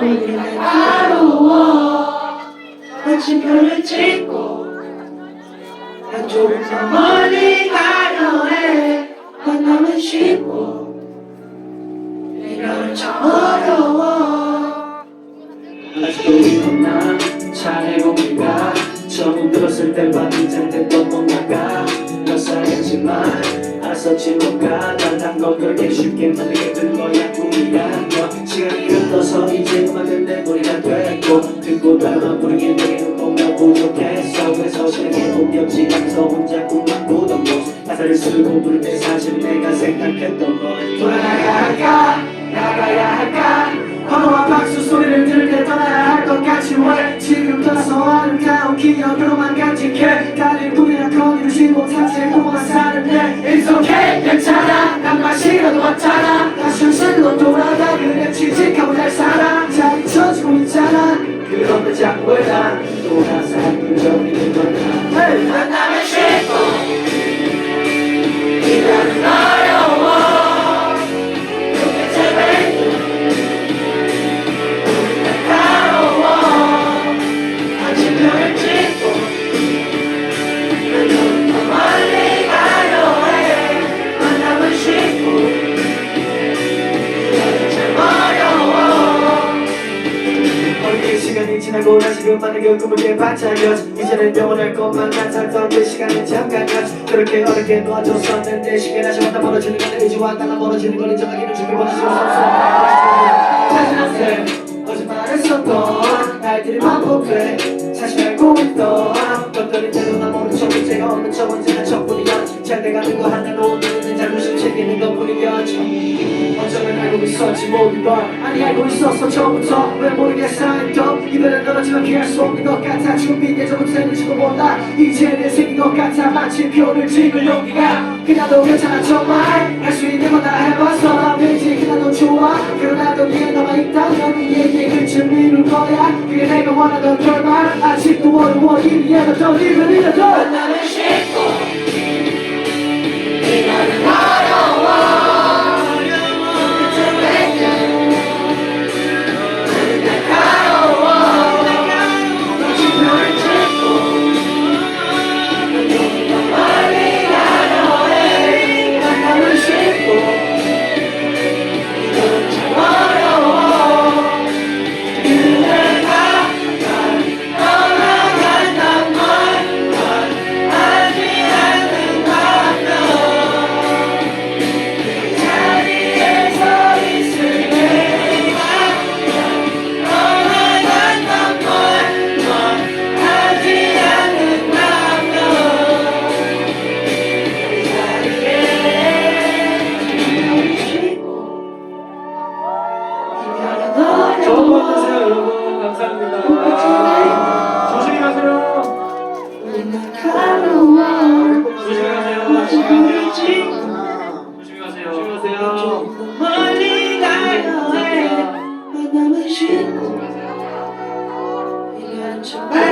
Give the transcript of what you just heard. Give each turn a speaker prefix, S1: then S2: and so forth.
S1: 내게 날카로워 마침표를 찍고 난 조금 더 멀리 가려 해 만나면 쉽고 이별은 참 어려워
S2: 아직도 기억나 잘해봅니다 처음 들었을 때와 이젠 됐던 뭔가가 몇 살이었지만 알았었지 뭔가 단단 건 그렇게 쉽게 만들게 된 거야 꿈이라며 시간이 부족했어 그래서 시간에 옮겼지 가서 혼자 꿈만 꾸던 모습 가사를 쓰고 부를 때 사실 내가 생각했던 건
S1: 돌아가야 할까? 나가야 할까? 환호와 박수 소리를 들을 때 떠나야 할 것 같이 왜 지금 떠나서 아름다운 기억으로만 간직해. 달릴 뿐이라 거리르지 못한 채 그만 사는데 It's okay
S2: 그런데 자꾸 왜난 돌아서 흔적이 거 시간이 지나고 나 지금 만나게 꿈을 깨 반짝여 이제는 영원할 것만 같았던 그 시간은 잠깐이었지. 그렇게 어렵게 놓아줬었는데 쉽게 다시 왔다 멀어지는 건내 의지와 달라 멀어지는 걸 인정하기는 쉬울 수 없어.
S1: 다시 한세 거짓말 했었던 날들이 반복돼 사실 알고 있던
S2: 것들이 대로 나 모른 척 문제가 없는 척 언제 알고 있었지 모든 걸
S1: 아니 알고 있었어. 처음부터 왜 모르겠어. 또 이별은 떨어지면 피할 수 없는 것 같아. 준비 예전부터 생길지도 몰라 이제 내 생긴 것 같아. 마침표를 찍을 용기가 그나도 괜찮아. 정말 할 수 있는 건다 해봤어 되지 그나도 좋아. 그러나도 위에 남아있다면 이에게 끝을 미룰 거야. 그게 내가 원하던 결말. 아직도 어려워. 더 이를 잃어도. 만나면 쉽고 Chico, ele é